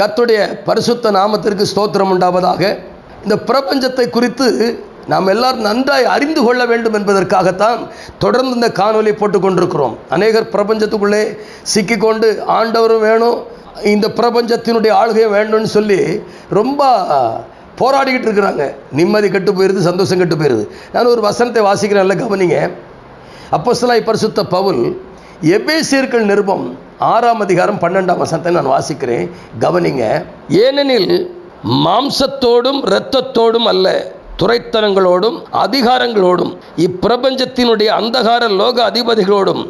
கத்துடைய பரிசுத்த நாமத்திற்கு ஸ்தோத்திரம் உண்டாவதாக. இந்த பிரபஞ்சத்தை குறித்து நாம் எல்லாரும் நன்றாய் அறிந்து கொள்ள வேண்டும் என்பதற்காகத்தான் தொடர்ந்து இந்த காணொலி போட்டு கொண்டிருக்கிறோம். அநேகர் பிரபஞ்சத்துக்குள்ளே சிக்கிக்கொண்டு ஆண்டவரும் வேணும் இந்த பிரபஞ்சத்தினுடைய ஆளுகையும் வேண்டும்னு சொல்லி ரொம்ப போராடிக்கிட்டு இருக்கிறாங்க. நிம்மதி கெட்டு போயிடுது சந்தோஷம் கெட்டு போயிடுது நான் ஒரு வசனத்தை வாசிக்கிறேன் நல்லா கவனிங்க. அப்போஸ்தலனாய் பரிசுத்த பவுல் எபேசியர்கள் நிருபம் ஆறாம் அதிகாரம் பன்னெண்டாம் வசனத்தை நான் வாசிக்கிறேன். கவனிங்க ஏனெனில் மாம்சத்தோடும் இரத்தத்தோடும் அல்ல துறைத்தனங்களோடும் அதிகாரங்களோடும் இப்பிரபஞ்சத்தினுடைய அந்தகார லோக அதிபதிகளோடும்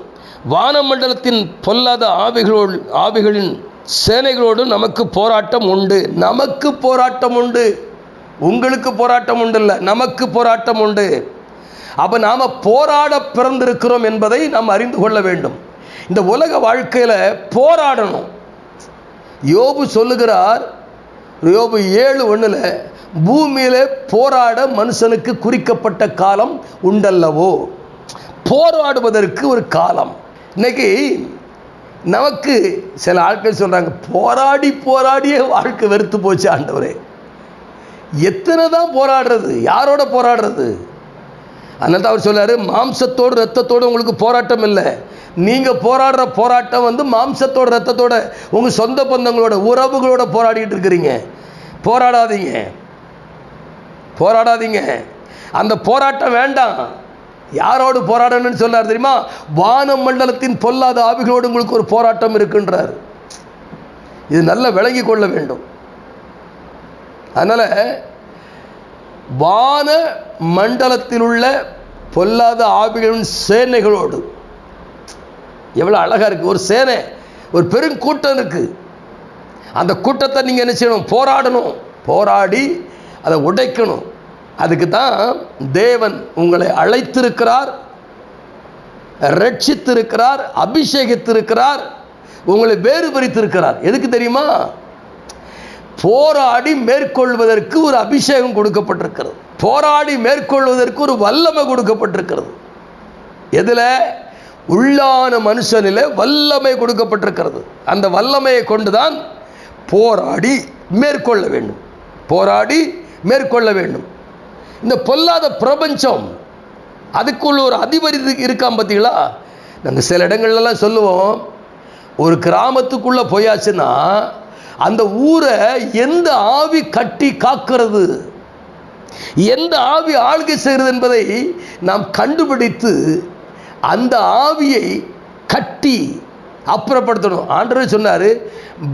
வானமண்டலத்தின் பொல்லாத ஆவிகளோடு ஆவிகளின் சேனைகளோடும் நமக்கு போராட்டம் உண்டு. நமக்கு போராட்டம் உண்டு. உங்களுக்கு போராட்டம் உண்டு இல்லை நமக்கு போராட்டம் உண்டு. அப்போ நாம் போராட பிறந்திருக்கிறோம் என்பதை நாம் அறிந்து கொள்ள வேண்டும். இந்த உலக வாழ்க்கையில் போராடணும். யோபு சொல்லுகிறார் யோபு ஏழு ஒன்றில் பூமியில் போராட மனுஷனுக்கு குறிக்கப்பட்ட காலம் உண்டல்லவோ? போராடுவதற்கு ஒரு காலம். இன்னைக்கு நமக்கு சில ஆட்கள் சொல்கிறாங்க போராடி போராடியே வாழ்க்கை வெறுத்து போச்சு ஆண்டவரே. எத்தனை தான் போராடுறது? யாரோட போராடுறது? அதனால தான் அவர் சொல்றாரு மாம்சத்தோடு ரத்தத்தோடு உங்களுக்கு போராட்டம் இல்லை. நீங்கள் போராடுற போராட்டம் வந்து மாம்சத்தோட ரத்தத்தோட உங்கள் சொந்த பந்தங்களோட உறவுகளோட போராடிட்டு இருக்கிறீங்க. போராடாதீங்க. போராடாதீங்க. அந்த போராட்டம் வேண்டாம். யாரோடு போராடணும்னு சொன்னார் தெரியுமா? வான மண்டலத்தின் பொல்லாத ஆவிகளோடு உங்களுக்கு ஒரு போராட்டம் இருக்குன்றார். இது நல்லா விளங்கி கொள்ள வேண்டும். அதனால் வான மண்டலத்தில் உள்ள பொல்லாத ஆவிகளின் சேனைகளோடு. எவ்வளோ அழகாக இருக்குது ஒரு சேனை ஒரு பெருங்கூட்டம் இருக்குது அந்த கூட்டத்தை நீங்கள் என்ன செய்யணும்? போராடணும். போராடி அதை உடைக்கணும். அதுக்கு தான் தேவன் உங்களை அழைத்திருக்கிறார் ரட்சித்திருக்கிறார் அபிஷேகித்திருக்கிறார் உங்களை வேறு பிரித்திருக்கிறார் எதுக்கு தெரியுமா? போராடி மேற்கொள்வதற்கு ஒரு அபிஷேகம் கொடுக்கப்பட்டிருக்கிறது. போராடி மேற்கொள்வதற்கு ஒரு வல்லமை கொடுக்கப்பட்டிருக்கிறது. எதில்? உள்ளான மனுஷனில் வல்லமை கொடுக்கப்பட்டிருக்கிறது. அந்த வல்லமையை கொண்டு தான் போராடி மேற்கொள்ள வேண்டும். போராடி மேற்கொள்ள வேண்டும். இந்த பொல்லாத பிரபஞ்சம் அதுக்குள்ள ஒரு அதிபர் இருக்கான் பார்த்தீங்களா நாங்கள் சில இடங்கள்லாம் சொல்லுவோம் ஒரு கிராமத்துக்குள்ளே போயாச்சுன்னா அந்த ஊரை எந்த ஆவி கட்டி காக்கிறது? எந்த ஆவி ஆள்கை செய்கிறது என்பதை நாம் கண்டுபிடித்து அந்த ஆவியை கட்டி அப்புறப்படுத்தணும். ஆண்டவர் சொன்னார்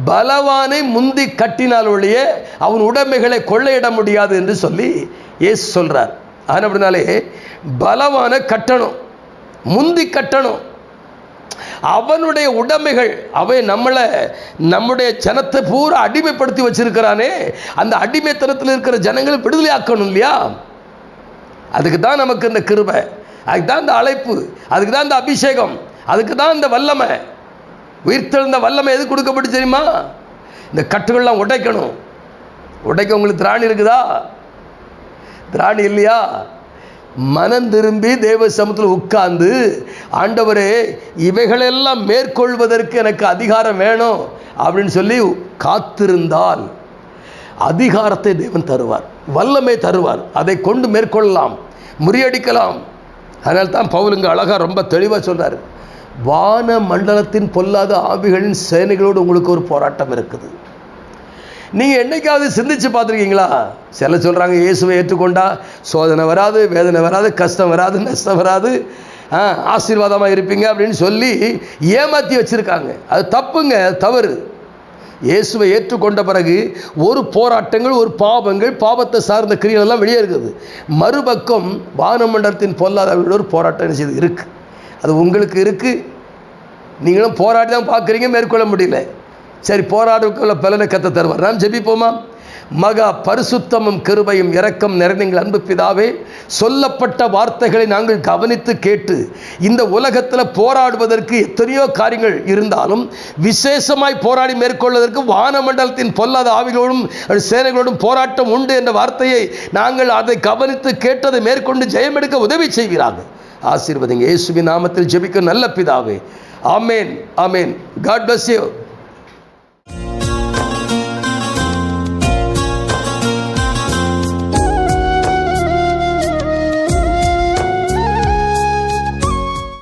பலவானை முந்தி கட்டினால் ஒழிய அவன் உடைமைகளை கொள்ளையிட முடியாது என்று சொல்லி ஏசு சொல்கிறார் ஆனால் அப்படினாலே பலவானை கட்டணும் முந்தி கட்டணும் அவனுடைய உடைமைகள் அவை நம்மளை நம்முடைய ஜனத்தை பூரா அடிமைப்படுத்தி வச்சிருக்கிறானே. அந்த அடிமைத்தனத்தில் இருக்கிற ஜனங்களை விடுதலை ஆக்கணும் இல்லையா? அதுக்கு தான் நமக்கு இந்த கிருபை. அதுக்கு தான் இந்த அழைப்பு. அதுக்கு தான் இந்த அபிஷேகம். அதுக்கு தான் இந்த வல்லமை. உயிர்த்தெழுந்த வல்லமை எது கொடுக்கப்பட்டு தெரியுமா? இந்த கட்டுகள்லாம் உடைக்கணும். உடைக்க உங்களுக்கு திராணி இருக்குதா? திராணி இல்லையா? மனம் திரும்பி தேவ சமூகத்தில் உட்கார்ந்து ஆண்டவரே இவைகளெல்லாம் மேற்கொள்வதற்கு எனக்கு அதிகாரம் வேணும் அப்படின்னு சொல்லி காத்திருந்தால் அதிகாரத்தை தேவன் தருவார் வல்லமை தருவார் அதை கொண்டு மேற்கொள்ளலாம் முறியடிக்கலாம். அதனால் தான் பவுலுங்க அழகாக ரொம்ப தெளிவாக சொல்கிறார் வான மண்டலத்தின் பொல்லாத ஆவிகளின் சேனைகளோடு உங்களுக்கு ஒரு போராட்டம் இருக்குது. நீங்கள் என்றைக்காவது சிந்திச்சு பார்த்துருக்கீங்களா? சில சொல்கிறாங்க இயேசுவை ஏற்றுக்கொண்டா சோதனை வராது வேதனை வராது கஷ்டம் வராது நஷ்டம் வராது. ஆ, இருப்பீங்க அப்படின்னு சொல்லி ஏமாற்றி வச்சுருக்காங்க. அது தப்புங்க அது தவறு. இயேசுவை ஏற்றுக்கொண்ட பிறகு ஒரு போராட்டங்கள் ஒரு பாவங்கள் பாவத்தை சார்ந்த கிரியைகள் எல்லாம் வெளியே இருக்குது. மறுபக்கம் வானமண்டலத்தின் பொல்லாத ஒரு போராட்டம் செய்து இருக்குது அது உங்களுக்கு இருக்குது நீங்களும் போராடி தான் பார்க்குறீங்க மேற்கொள்ள முடியல. சரி போராடுக்குள்ள பலனை கத்த தருவார். நாம் ஜெபிப்போமா? மகா பரிசுத்தமும் கிருபையும் இரக்கம் நிறைந்தங்கள் அன்பு பிதாவே சொல்லப்பட்ட வார்த்தைகளை நாங்கள் கவனித்து கேட்டு இந்த உலகத்தில் போராடுவதற்கு எத்தனையோ காரியங்கள் இருந்தாலும் விசேஷமாய் போராடி மேற்கொள்வதற்கு வானமண்டலத்தின் பொல்லாத ஆவிகளோடும் சேனைகளோடும் போராட்டம் உண்டு என்ற வார்த்தையை நாங்கள் அதை கவனித்து கேட்டதை மேற்கொண்டு ஜெயமெடுக்க உதவி செய்கிறார்கள் ஆசீர்வதிங்க. இயேசுவின் நாமத்தில் ஜெபிக்கும் நல்ல பிதாவே. ஆமேன் ஆமேன். God bless you